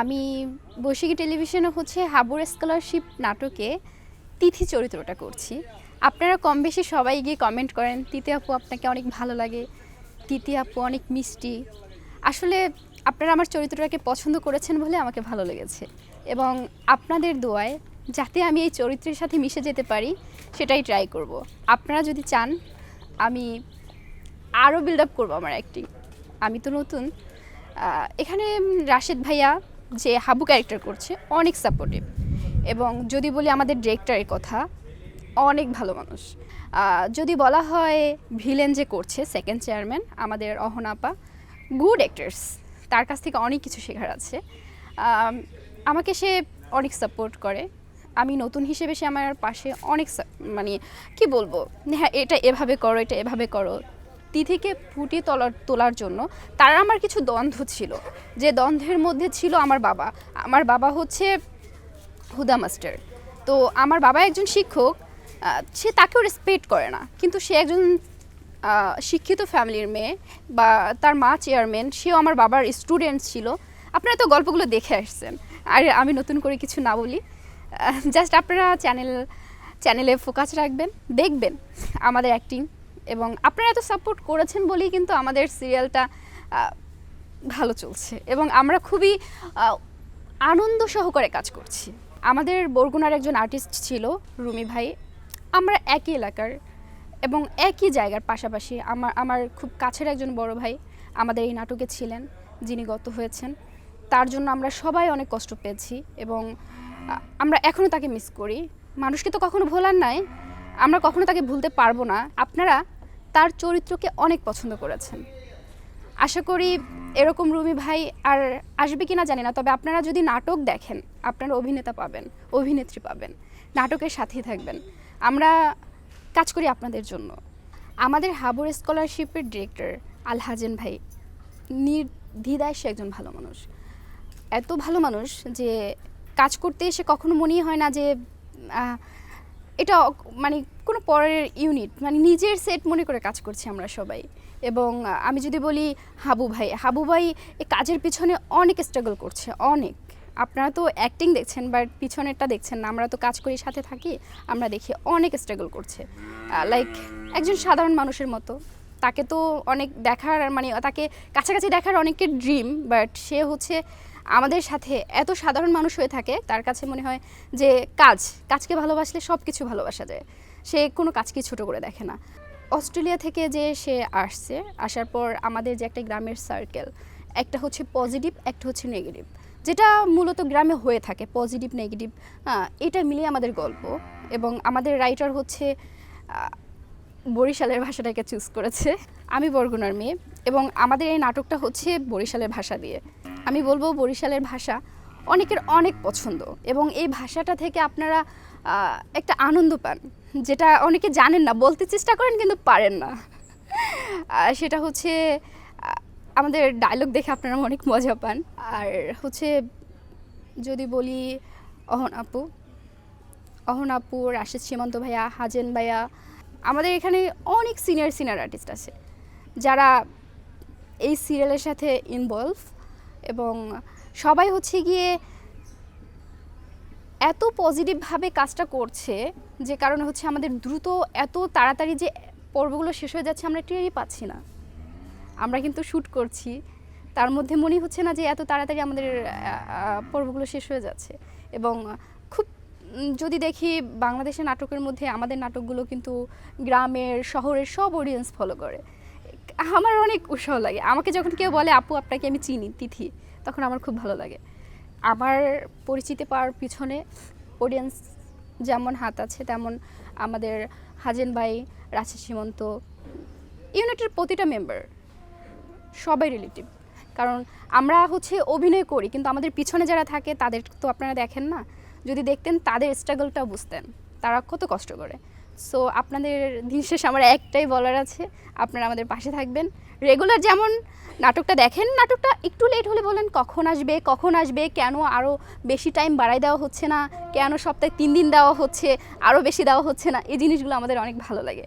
আমি বৈশাখী টেলিভিশনে হচ্ছে হাবুর স্কলারশিপ নাটকে তিথি চরিত্রটা করছি। আপনারা কম বেশি সবাই গিয়ে কমেন্ট করেন, তিথি আপু, আপনাকে অনেক ভালো লাগে। তিথি আপু, অনেক মিষ্টি। আসলে আপনারা আমার চরিত্রটাকে পছন্দ করেছেন বলে আমাকে ভালো লেগেছে। এবং আপনাদের দোয়ায় যাতে আমি এই চরিত্রের সাথে মিশে যেতে পারি, সেটাই ট্রাই করব। আপনারা যদি চান, আমি আরও বিল্ড আপ করব আমার অ্যাক্টিং আমি তো নতুন। এখানে রাশেদ ভাইয়া যে হাবু ক্যারেক্টার করছে, অনেক সাপোর্টিভ এবং যদি বলি আমাদের ডিরেক্টরের কথা, অনেক ভালো মানুষ। যদি বলা হয় ভিলেন যে করছে সেকেন্ড চেয়ারম্যান আমাদের অহনাপা গুড অ্যাক্টার্স তার কাছ থেকে অনেক কিছু শেখার আছে। আমাকে সে অনেক সাপোর্ট করে। আমি নতুন হিসেবে সে আমার পাশে অনেক মানে কি বলব? হ্যাঁ এটা এভাবে করো, এটা এভাবে করো। তিথিকে ফুটিয়ে তোলার তোলার জন্য তার আমার কিছু দ্বন্দ্ব ছিল। যে দ্বন্দ্বের মধ্যে ছিল আমার বাবা। আমার বাবা হচ্ছে হুদা মাস্টার। তো আমার বাবা একজন শিক্ষক সে তাকেও রেসপেক্ট করে না। কিন্তু সে একজন শিক্ষিত ফ্যামিলির মেয়ে বা তার মা চেয়ারম্যান সেও আমার বাবার স্টুডেন্ট ছিল। আপনারা তো গল্পগুলো দেখে আসছেন। আর আমি নতুন করে কিছু না বলি। জাস্ট আপনারা চ্যানেল চ্যানেলে ফোকাস রাখবেন, দেখবেন আমাদের অ্যাক্টিং এবং আপনারা এত সাপোর্ট করেছেন বলেই কিন্তু আমাদের সিরিয়ালটা ভালো চলছে এবং আমরা খুবই আনন্দ সহকারে কাজ করছি। আমাদের বরগুনার একজন আর্টিস্ট ছিল, রুমি ভাই। আমরা একই এলাকার এবং একই জায়গার পাশাপাশি আমার আমার খুব কাছের একজন বড় ভাই আমাদের এই নাটকে ছিলেন, যিনি গত হয়েছেন। তার জন্য আমরা সবাই অনেক কষ্ট পেয়েছি এবং আমরা এখনও তাকে মিস করি। মানুষকে তো কখনো ভোলার নাই, আমরা কখনো তাকে ভুলতে পারব না। আপনারা তার চরিত্রকে অনেক পছন্দ করেছেন। আশা করি এরকম রুমি ভাই আর আসবে কি না জানি না, তবে আপনারা যদি নাটক দেখেন, আপনারা অভিনেতা পাবেন, অভিনেত্রী পাবেন, নাটকের সাথেই থাকবেন। আমরা কাজ করি আপনাদের জন্য। আমাদের হাবুর স্কলারশিপের ডিরেক্টর আল হাজেন ভাই, নির্দ্বিধায় সে একজন ভালো মানুষ। এত ভালো মানুষ যে কাজ করতে এসে কখনো মনেই হয় না যে এটা মানে কোনো পরের ইউনিট মানে নিজের সেট মনে করে কাজ করছি আমরা সবাই। এবং আমি যদি বলি হাবু ভাই হাবু ভাই এই কাজের পিছনে অনেক স্ট্রাগল করছে, অনেক। আপনারা তো অ্যাক্টিং দেখছেন বাট পিছনেরটা দেখছেন না। আমরা তো কাজ করি, সাথে থাকি, আমরা দেখি অনেক স্ট্রাগল করছে। লাইক একজন সাধারণ মানুষের মতো। তাকে তো অনেক দেখার মানে তাকে কাছাকাছি দেখার অনেকের ড্রিম বাট সে হচ্ছে আমাদের সাথে এত সাধারণ মানুষ হয়ে থাকে, তার কাছে মনে হয় যে কাজ, কাজকে ভালোবাসলে সব কিছু ভালোবাসা যায়। সে কোনো কাজকে ছোট করে দেখে না। অস্ট্রেলিয়া থেকে যে সে আসছে, আসার পর আমাদের যে একটা গ্রামের সার্কেল একটা হচ্ছে পজিটিভ একটা হচ্ছে নেগেটিভ যেটা মূলত গ্রামে হয়ে থাকে পজিটিভ নেগেটিভ এটা মিলিয়ে আমাদের গল্প, এবং আমাদের রাইটার হচ্ছে বরিশালের ভাষাটাকে চুজ করেছে। আমি বরগুনার মেয়ে এবং আমাদের এই নাটকটা হচ্ছে বরিশালের ভাষা দিয়ে। আমি বলব বরিশালের ভাষা অনেকের অনেক পছন্দ এবং এই ভাষাটা থেকে আপনারা একটা আনন্দ পান, যেটা অনেকে জানেন না, বলতে চেষ্টা করেন কিন্তু পারেন না। সেটা হচ্ছে আমাদের ডায়লগ দেখে আপনারা অনেক মজা পান। আর হচ্ছে, যদি বলি অহন আপু অহন আপু, রাশেদ সীমন্ত ভাইয়া, হাজেন ভাইয়া আমাদের এখানে অনেক সিনিয়র সিনিয়র আর্টিস্ট আছে, যারা এই সিরিয়ালের সাথে ইনভলভ এবং সবাই হচ্ছে গিয়ে এত পজিটিভভাবে কাজটা করছে যে কারণে হচ্ছে আমাদের দ্রুত এত তাড়াতাড়ি যে পর্বগুলো শেষ হয়ে যাচ্ছে আমরা টেরই পাচ্ছি না। আমরা কিন্তু শ্যুট করছি, তার মধ্যে মনে হচ্ছে না যে এত তাড়াতাড়ি আমাদের পর্বগুলো শেষ হয়ে যাচ্ছে এবং যদি দেখি বাংলাদেশের নাটকের মধ্যে আমাদের নাটকগুলো কিন্তু গ্রামের, শহরের সব অডিয়েন্স ফলো করে। আমার অনেক উৎসাহ লাগে। আমাকে যখন কেউ বলে, আপু, আপনাকে আমি চিনি, তিথি, তখন আমার খুব ভালো লাগে। আমার পরিচিতি পাওয়ার পিছনে অডিয়েন্স যেমন হাত আছে, তেমন আমাদের হাজেন ভাই রাশি সীমন্ত ইউনিটের প্রতিটা মেম্বার সবাই রিলেটিভ কারণ আমরা হচ্ছে অভিনয় করি, কিন্তু আমাদের পিছনে যারা থাকে, তাদের তো আপনারা দেখেন না। যদি দেখতেন তাদের স্ট্রাগলটাও বুঝতেন। তারা কত কষ্ট করে। সো আপনাদের দিন শেষ আমার একটাই বলার আছে, আপনারা আমাদের পাশে থাকবেন। রেগুলার যেমন নাটকটা দেখেন, নাটকটা একটু লেট হলে বলেন কখন আসবে কখন আসবে, কেন আরও বেশি টাইম বাড়াই দেওয়া হচ্ছে না, কেন সপ্তাহে তিন দিন দেওয়া হচ্ছে আরও বেশি দেওয়া হচ্ছে না? এই জিনিসগুলো আমাদের অনেক ভালো লাগে।